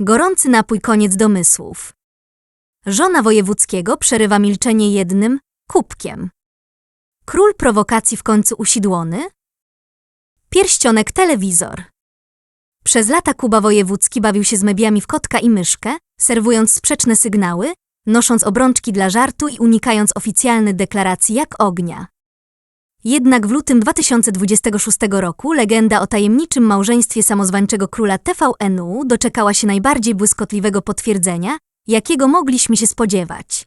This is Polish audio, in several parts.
Gorący napój koniec domysłów. Żona wojewódzkiego przerywa milczenie jednym kubkiem. Król prowokacji w końcu usidłony? Pierścionek telewizor. Przez lata Kuba Wojewódzki bawił się z mediami w kotka i myszkę, serwując sprzeczne sygnały, nosząc obrączki dla żartu i unikając oficjalnych deklaracji jak ognia. Jednak w lutym 2026 roku legenda o tajemniczym małżeństwie samozwańczego króla TVN-u doczekała się najbardziej błyskotliwego potwierdzenia, jakiego mogliśmy się spodziewać.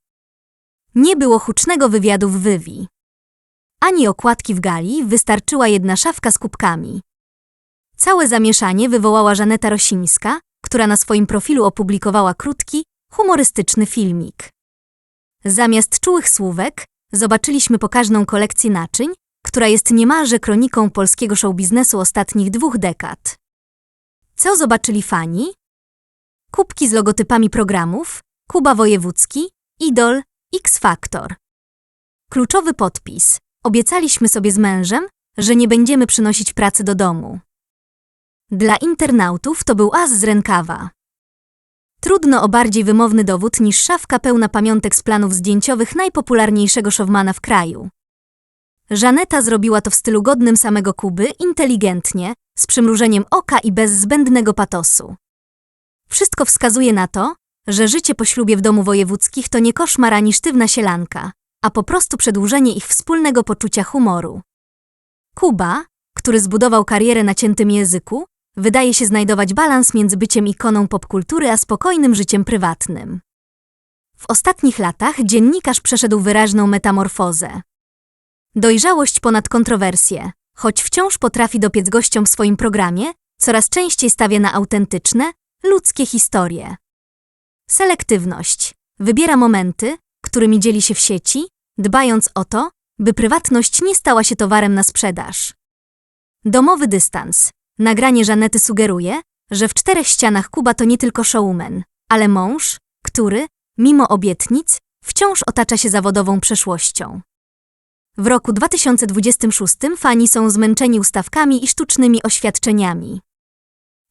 Nie było hucznego wywiadu w Wywi. Ani okładki w gali, wystarczyła jedna szafka z kubkami. Całe zamieszanie wywołała Żaneta Rosińska, która na swoim profilu opublikowała krótki, humorystyczny filmik. Zamiast czułych słówek, zobaczyliśmy pokaźną kolekcję naczyń, która jest niemalże kroniką polskiego showbiznesu ostatnich dwóch dekad. Co zobaczyli fani? Kubki z logotypami programów, Kuba Wojewódzki, Idol, X Factor. Kluczowy podpis. Obiecaliśmy sobie z mężem, że nie będziemy przynosić pracy do domu. Dla internautów to był as z rękawa. Trudno o bardziej wymowny dowód niż szafka pełna pamiątek z planów zdjęciowych najpopularniejszego showmana w kraju. Żaneta zrobiła to w stylu godnym samego Kuby, inteligentnie, z przymrużeniem oka i bez zbędnego patosu. Wszystko wskazuje na to, że życie po ślubie w domu wojewódzkich to nie koszmar ani sztywna sielanka, a po prostu przedłużenie ich wspólnego poczucia humoru. Kuba, który zbudował karierę na ciętym języku, wydaje się znajdować balans między byciem ikoną popkultury a spokojnym życiem prywatnym. W ostatnich latach dziennikarz przeszedł wyraźną metamorfozę. Dojrzałość ponad kontrowersje, choć wciąż potrafi dopiec gościom w swoim programie, coraz częściej stawia na autentyczne, ludzkie historie. Selektywność. Wybiera momenty, którymi dzieli się w sieci, dbając o to, by prywatność nie stała się towarem na sprzedaż. Domowy dystans. Nagranie Żanety sugeruje, że w czterech ścianach Kuba to nie tylko showman, ale mąż, który, mimo obietnic, wciąż otacza się zawodową przeszłością. W roku 2026 fani są zmęczeni ustawkami i sztucznymi oświadczeniami.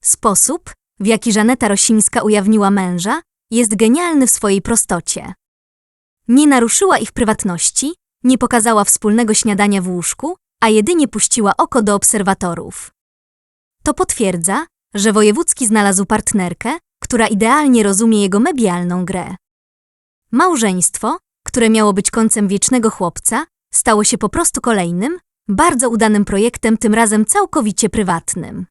Sposób, w jaki Żaneta Rosińska ujawniła męża, jest genialny w swojej prostocie. Nie naruszyła ich prywatności, nie pokazała wspólnego śniadania w łóżku, a jedynie puściła oko do obserwatorów. To potwierdza, że Wojewódzki znalazł partnerkę, która idealnie rozumie jego medialną grę. Małżeństwo, które miało być końcem wiecznego chłopca, stało się po prostu kolejnym, bardzo udanym projektem, tym razem całkowicie prywatnym.